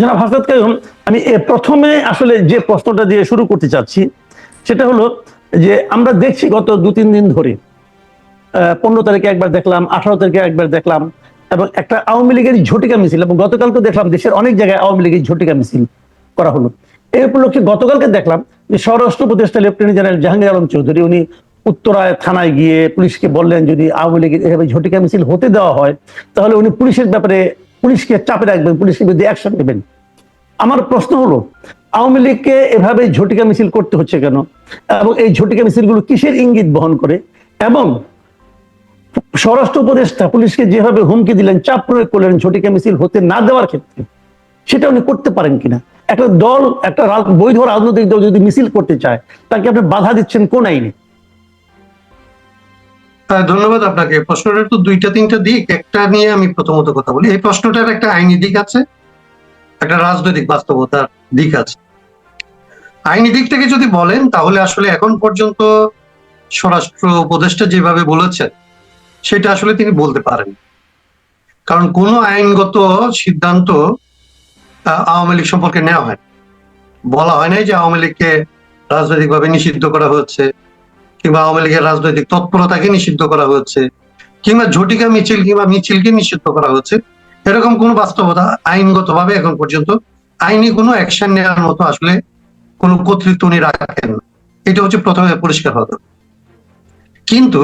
জনাব হাসনাত কাইম আমি প্রথমে আসলে যে প্রশ্নটা দিয়ে শুরু করতে চাচ্ছি, সেটা হলো যে আমরা দেখছি গত দু তিন দিন ধরে পনেরো তারিখে একবার দেখলাম, আঠারো তারিখে একবার দেখলাম, এবং একটা আওয়ামী লীগের ঝটিকা মিছিল, এবং গতকালকে দেখলাম দেশের অনেক জায়গায় আওয়ামী লীগের ঝটিকা মিছিল করা হলো। এই উপলক্ষে গতকালকে দেখলাম যে স্বরাষ্ট্র উপদেষ্টা লেফটেন্যান্ট জেনারেল জাহাঙ্গীর আলম চৌধুরী, উনি উত্তরায় থানায় গিয়ে পুলিশকে বললেন, যদি আওয়ামী লীগের এভাবে ঝটিকা মিছিল হতে দেওয়া হয়, তাহলে উনি পুলিশের ব্যাপারে পুলিশকে চাপে রাখবেন, পুলিশের বিরুদ্ধে অ্যাকশন নেবেন। আমার প্রশ্ন হলো, আওয়ামী লীগকে এভাবে ঝটিকা মিছিল করতে হচ্ছে কেন? এবং এই ঝটিকা মিছিলগুলো কিসের ইঙ্গিত বহন করে? এবং স্বরাষ্ট্র উপদেষ্টা পুলিশকে যেভাবে হুমকি দিলেন, চাপ প্রয়োগ করলেন ঝটিকা মিছিল হতে না দেওয়ার ক্ষেত্রে, সেটা উনি করতে পারেন কিনা? একটা দল, একটা বৈধ রাজনৈতিক দল যদি মিছিল করতে চায়, তাকে আপনি বাধা দিচ্ছেন কোন আইনে? ধন্যবাদ আপনাকে। প্রশ্নটার তো দুইটা, তিনটা দিক, একটা নিয়ে আমি প্রথমত কথা বলি। এই প্রশ্নটার একটা আইনি দিক আছে, একটা রাজনৈতিক বাস্তবতার দিক আছে। আইনি দিক থেকে যদি বলেন, তাহলে আসলে এখন পর্যন্ত স্বরাষ্ট্র উপদেষ্টা যেভাবে বলেছেন, সেটা আসলে তিনি বলতে পারেন। কারণ কোনো আইনগত সিদ্ধান্ত আওয়ামী লীগ সম্পর্কে নেওয়া হয় বলা হয় নাই যে আওয়ামী লীগকে রাজনৈতিকভাবে নিষিদ্ধ করা হচ্ছে কিংবা আওয়ামী লীগের রাজনৈতিক তৎপরতাকে নিষিদ্ধ করা হচ্ছে কিংবা ঝটিকা মিছিল কিংবা মিছিলকে নিষিদ্ধ করা হচ্ছে এরকম কোনো বাস্তবতা আইনগতভাবে এখন পর্যন্ত আইনি কোনো অ্যাকশন নেওয়ার মতো আসলে কোনো কর্তৃত্ব উনি রাখেন না। এটা হচ্ছে প্রথমে পরিষ্কার হতো কিন্তু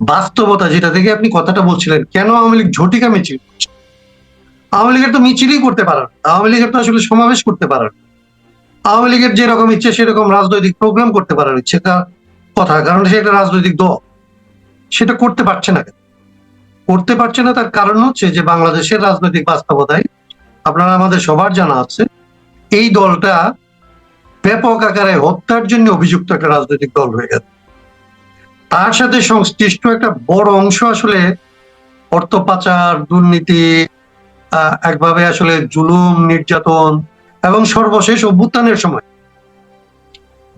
বাস্তবতা যেটা থেকে আপনি কথাটা বলছিলেন, কেন আওয়ামী লীগ ঝটিকা মিছিল? আওয়ামী লীগের তো মিছিলই করতে পারেন আওয়ামী লীগের তো আসলে সমাবেশ করতে পারেন আওয়ামী লীগের যেরকম ইচ্ছে সেরকম রাজনৈতিক প্রোগ্রাম করতে পারার ইচ্ছে কথা, কারণ সে একটা রাজনৈতিক দল। সেটা করতে পারছে না করতে পারছে না, তার কারণ হচ্ছে যে বাংলাদেশের রাজনৈতিক বাস্তবতায় আপনারা আমাদের সবার জানা আছে, এই দলটা ব্যাপক আকারে হত্যার জন্য অভিযুক্ত একটা রাজনৈতিক দল হয়ে গেছে। তার সাথে সংশ্লিষ্ট একটা বড় অংশ আসলে অর্থ পাচার, দুর্নীতি একভাবে আসলে জুলুম, নির্যাতন এবং সর্বশেষ অভ্যুত্থানের সময়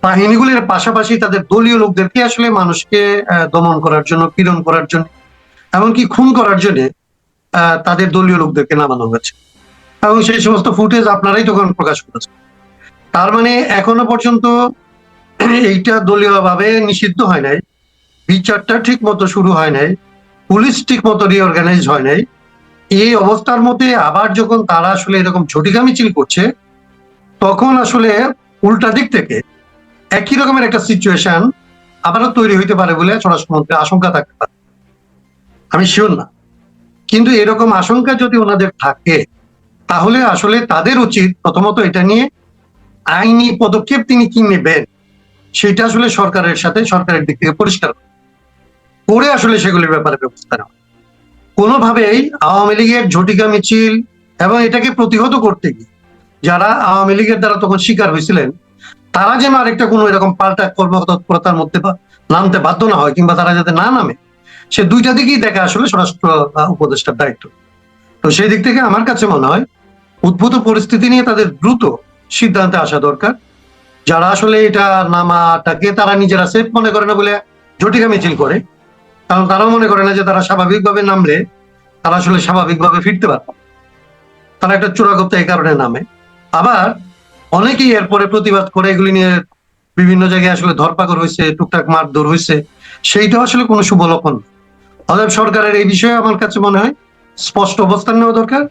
বাহিনীগুলির পাশাপাশি তাদের দলীয় লোকদেরকে আসলে মানুষকে দমন করার জন্য, পীড়ন করার জন্য, এমনকি খুন করার জন্য তাদের দলীয় লোকদেরকে নামানো হয়েছে। এবং সেই সমস্ত ফুটেজ আপনারাই তখন প্রকাশ করেছেন। তার মানে এখনও পর্যন্ত এইটা দলীয়ভাবে নিষিদ্ধ হয় নাই। বিচারটা ঠিক মতো শুরু হয় নাই। পুলিশ ঠিক মতো রিঅর্গানাইজ হয় নাই। এই অবস্থার মধ্যে আবার যখন তারা আসলে এরকম ঝটিকা মিছিল করছে, তখন আসলে উল্টা দিক থেকে একই রকমের একটা সিচুয়েশন আবারও তৈরি হইতে পারে বলে স্বরাষ্ট্রমন্ত্রী আশঙ্কা থাকতে পারে। আমি শিওর না। কিন্তু এরকম আশঙ্কা যদি ওনাদের থাকে, তাহলে আসলে তাদের উচিত প্রথমত এটা নিয়ে আইনি পদক্ষেপ তিনি কি নেবেন, সেটা আসলে সরকারের সাথে, সরকারের দিক থেকে পরিষ্কার করে আসলে সেগুলির ব্যাপারে ব্যবস্থা নেওয়া। কোনোভাবেই আওয়ামী লীগের ঝটিকা মিছিল এবং এটাকে প্রতিহত করতে গিয়ে যারা আওয়ামী লীগের দ্বারা তখন শিকার হয়েছিলেন তারা যেন আরেকটা কোনো এরকম পাল্টা কর্মতৎপরতার মধ্যে নামতে বাধ্য না হয় কিংবা তারা যাতে না নামে, সে দুইটা দিকেই দেখা আসলে স্বরাষ্ট্র উপদেষ্টার দায়িত্ব। তো সেই দিক থেকে আমার কাছে মনে হয় উদ্ভূত পরিস্থিতি নিয়ে তাদের দ্রুত সিদ্ধান্তে আসা দরকার। যারা আসলে এটা নামাটাকে তারা নিজেরা সেফ মনে করে না বলে ঝটিকা মিছিল করে, কারণ তারাও মনে করে না যে তারা স্বাভাবিকভাবে নামলে তারা আসলে স্বাভাবিকভাবে ফিরতে পারবে। তারা একটা চোরাগপ্তা এই কারণে নামে। আবার অনেকেই এরপরে প্রতিবাদ করে এগুলি নিয়ে বিভিন্ন জায়গায় আসলে ধরপাকড় হয়েছে টুকটাক মারধর হয়েছে সেইটা আসলে কোনো শুভ লক্ষণ। অতএব সরকারের এই বিষয়ে আমার কাছে মনে হয় স্পষ্ট অবস্থান নেওয়া দরকার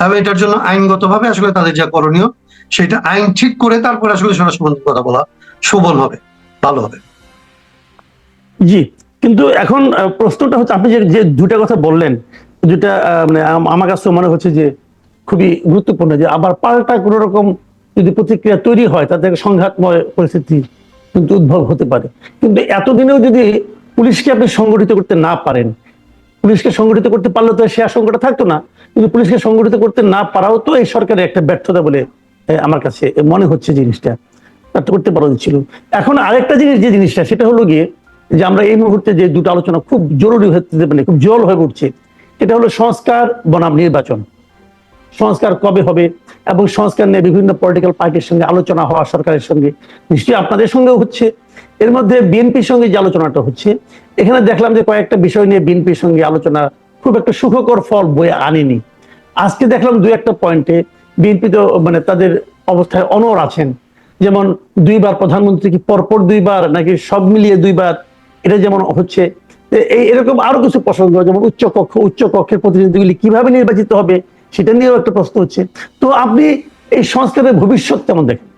এবং এটার জন্য আইনগতভাবে আসলে তাদের যা করণীয় সেটা আইন ঠিক করে তারপর আসলে স্বরাষ্ট্রমন্ত্রীর কথা বলা শোভন হবে ভালো হবে জি কিন্তু এখন প্রশ্নটা হচ্ছে আপনি যে দুটা কথা বললেন আহ, মানে আম- আমার কাছে মনে হচ্ছে যে খুবই গুরুত্বপূর্ণ যে আবার পাল্টা কোন রকম যদি প্রতিক্রিয়া তৈরি হয়, তাতে সংঘাতময় পরিস্থিতি কিন্তু উদ্ভব হতে পারে। কিন্তু এতদিনেও যদি পুলিশকে আপনি সংগঠিত করতে না পারেন, পুলিশকে সংগঠিত করতে পারলে তো সে আশঙ্কাটা থাকতো না, কিন্তু পুলিশকে সংগঠিত করতে না পারাও তো এই সরকারের একটা ব্যর্থতা বলে আমার কাছে মনে হচ্ছে জিনিসটা। ব্যর্থ করতে পারা ছিল। এখন আরেকটা জিনিস যে জিনিসটা, সেটা হলো গিয়ে যে আমরা এই মুহূর্তে যে দুটো আলোচনা খুব জরুরি হতে মানে খুব জল হয়ে উঠছে এটা হলো সংস্কার বনাম নির্বাচন। সংস্কার কবে হবে এবং সংস্কার নিয়ে বিভিন্ন পলিটিক্যাল পার্টির সঙ্গে আলোচনা হওয়া সরকারের সঙ্গে নিশ্চয়ই আপনাদের সঙ্গেও হচ্ছে। এর মধ্যে বিএনপির সঙ্গে যে আলোচনাটা হচ্ছে, এখানে দেখলাম যে কয়েকটা বিষয় নিয়ে বিএনপির সঙ্গে আলোচনা খুব একটা সুখকর ফল বয়ে আনেনি। আজকে দেখলাম দু একটা পয়েন্টে বিএনপি তো মানে তাদের অবস্থায় অনর আছেন। যেমন দুইবার প্রধানমন্ত্রী কি পরপর দুইবার নাকি সব মিলিয়ে দুইবার? এটা যেমন হচ্ছে এই এরকম আরও কিছু প্রসঙ্গ, যেমন উচ্চ কক্ষ উচ্চ কক্ষের প্রতিনিধিগুলি কীভাবে নির্বাচিত হবে? সেটা নিয়েও একটা প্রশ্ন হচ্ছে। তো আপনি এই সংস্কারের ভবিষ্যৎ কেমন দেখেন?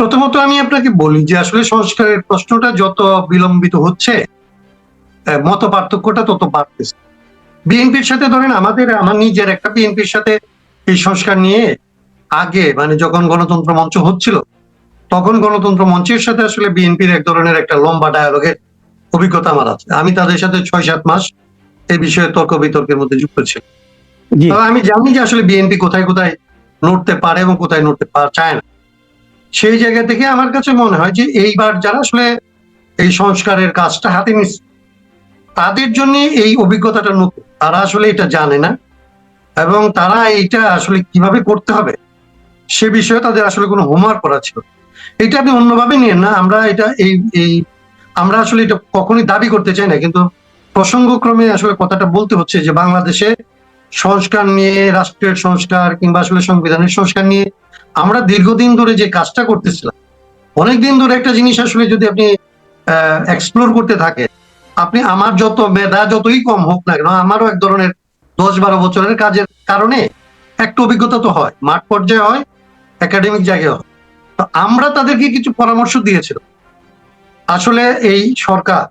প্রথমত আমি আপনাকে বলি যে আসলে সংস্কারের প্রশ্নটা যত বিলম্বিত হচ্ছে মত পার্থক্যটা তত বাড়তেছে। বিএনপির সাথে ধরেন আমাদের, আমার নিজের একটা বিএনপির সাথে এই সংস্কার নিয়ে আগে মানে যখন গণতন্ত্র মঞ্চ হচ্ছিল, তখন গণতন্ত্র মঞ্চের সাথে আসলে বিএনপির এক ধরনের একটা লম্বা ডায়ালগের অভিজ্ঞতা আমার আছে। আমি তাদের সাথে ছয় সাত মাস এই বিষয়ে তর্ক বিতর্কের মধ্যে যুক্ত ছিলাম। আমি জানি যে আসলে বিএনপি কোথায় কোথায় নড়তে পারে এবং কোথায় নড়তে চায় না। সেই জায়গা থেকে আমার কাছে মনে হয় যে এইবার যারা আসলে এই সংস্কারের কাজটা হাতে নিচ্ছে, তাদের জন্য এই অভিজ্ঞতাটা নতুন। তারা আসলে এটা জানে না এবং তারা এইটা আসলে কীভাবে করতে হবে সে বিষয়ে তাদের আসলে কোনো হোমওয়ার্ক করা ছিল এটা আপনি অন্যভাবে নিয়েন না, আমরা এটা এই এই, আমরা আসলে এটা কখনোই দাবি করতে চাই না, কিন্তু প্রসঙ্গক্রমে আসলে কথাটা বলতে হচ্ছে যে বাংলাদেশে সংস্কার নিয়ে, রাষ্ট্রের সংস্কার কিংবা আসলে সংবিধানের সংস্কার নিয়ে আমরা দীর্ঘদিন ধরে যে কাজটা করতেছিলাম, অনেকদিন ধরে একটা জিনিস আসলে যদি আপনি এক্সপ্লোর করতে থাকে, আপনি আমার যত মেধা যতই কম হোক না কেন, আমারও এক ধরনের দশ বারো বছরের কাজের কারণে একটা অভিজ্ঞতা তো হয়, মাঠ পর্যায়ে হয় একাডেমিক জায়গায় হয়। তো আমরা তাদেরকে কিছু পরামর্শ দিয়েছিল আসলে এই সরকার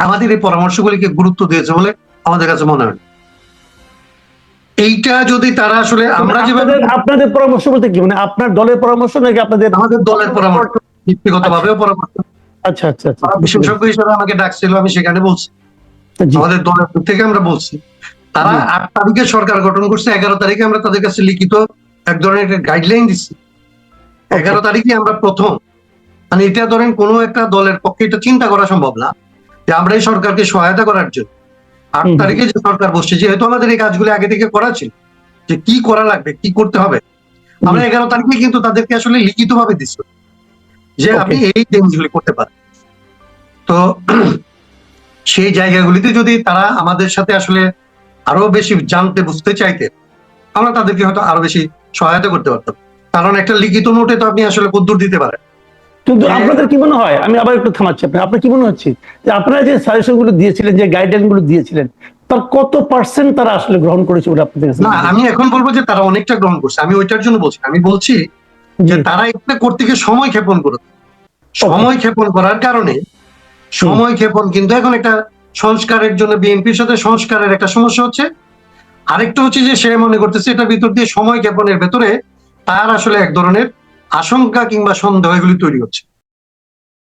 আমাদের এই পরামর্শগুলিকে গুরুত্ব দিয়েছে বলে আমাদের কাছে মনে হয়। এইটা যদি তারা আসলে আমরা যেভাবে আপনাদের পরামর্শ বলতে কি? মানে আপনার দলের পরামর্শ নাকি আপনাদের আমাদের দলের পরামর্শ। ব্যক্তিগত ভাবেও পরামর্শ। আচ্ছা আচ্ছা আচ্ছা। বিশেষজ্ঞ হিসেবে আমাকে ডাকছিল আমি সেখানে বলছি। আমাদের দলের থেকে আমরা বলছি। তারা আট তারিখে সরকার গঠন করছে এগারো তারিখে আমরা তাদের কাছে লিখিত এক ধরনের একটা গাইডলাইন দিচ্ছি। এগারো তারিখে আমরা প্রথম। মানে এটা ধরেন কোনো একটা দলের পক্ষে এটা চিন্তা করা সম্ভব না যে আমরা এই সরকারকে সহায়তা করার জন্য। আট তারিখে যে সরকার বসছে যেহেতু আমাদের এই কাজগুলো আগে থেকে করা ছিল যে কি করা লাগবে কি করতে হবে আমরা এগারো তারিখে কিন্তু তাদেরকে আসলে লিখিত ভাবে দিচ্ছি। যে আপনি এই জিনিসগুলি করতে পারেন। তো সেই জায়গাগুলিতে যদি তারা আমাদের সাথে আসলে আরও বেশি জানতে বুঝতে চাইতে আমরা তাদেরকে হয়তো আরও বেশি সহায়তা করতে পারতাম। কারণ একটা লিখিত নোটে তো আপনি আসলে কদ্দূর দিতে পারেন। কিন্তু আপনাদের কি মনে হয়? আমি আবার একটু থামাচ্ছি আপনি আপনার কি মনে হচ্ছে? যে আপনারা যে সাজেশনগুলো দিয়েছিলেন যে গাইডলাইনগুলো দিয়েছিলেন তার কত পার্সেন্ট তারা আসলে গ্রহণ করেছে বলে আপনাদের না আমি এখন বলব যে তারা অনেকটা গ্রহণ করছে। আমি ওইটার জন্য বলছি আমি বলছি যে তারা করতে গিয়ে সময় ক্ষেপণ করে সময় ক্ষেপণ করার কারণে সময় ক্ষেপণ কিন্তু এখন একটা সংস্কারের জন্য বিএনপির সাথে সংস্কারের একটা সমস্যা হচ্ছে। আরেকটা হচ্ছে যে সে মনে করতেছে এটার ভিতর দিয়ে সময় ক্ষেপণের ভেতরে তার আসলে এক ধরনের আশঙ্কা কিংবা সন্দেহ এগুলি তৈরি হচ্ছে।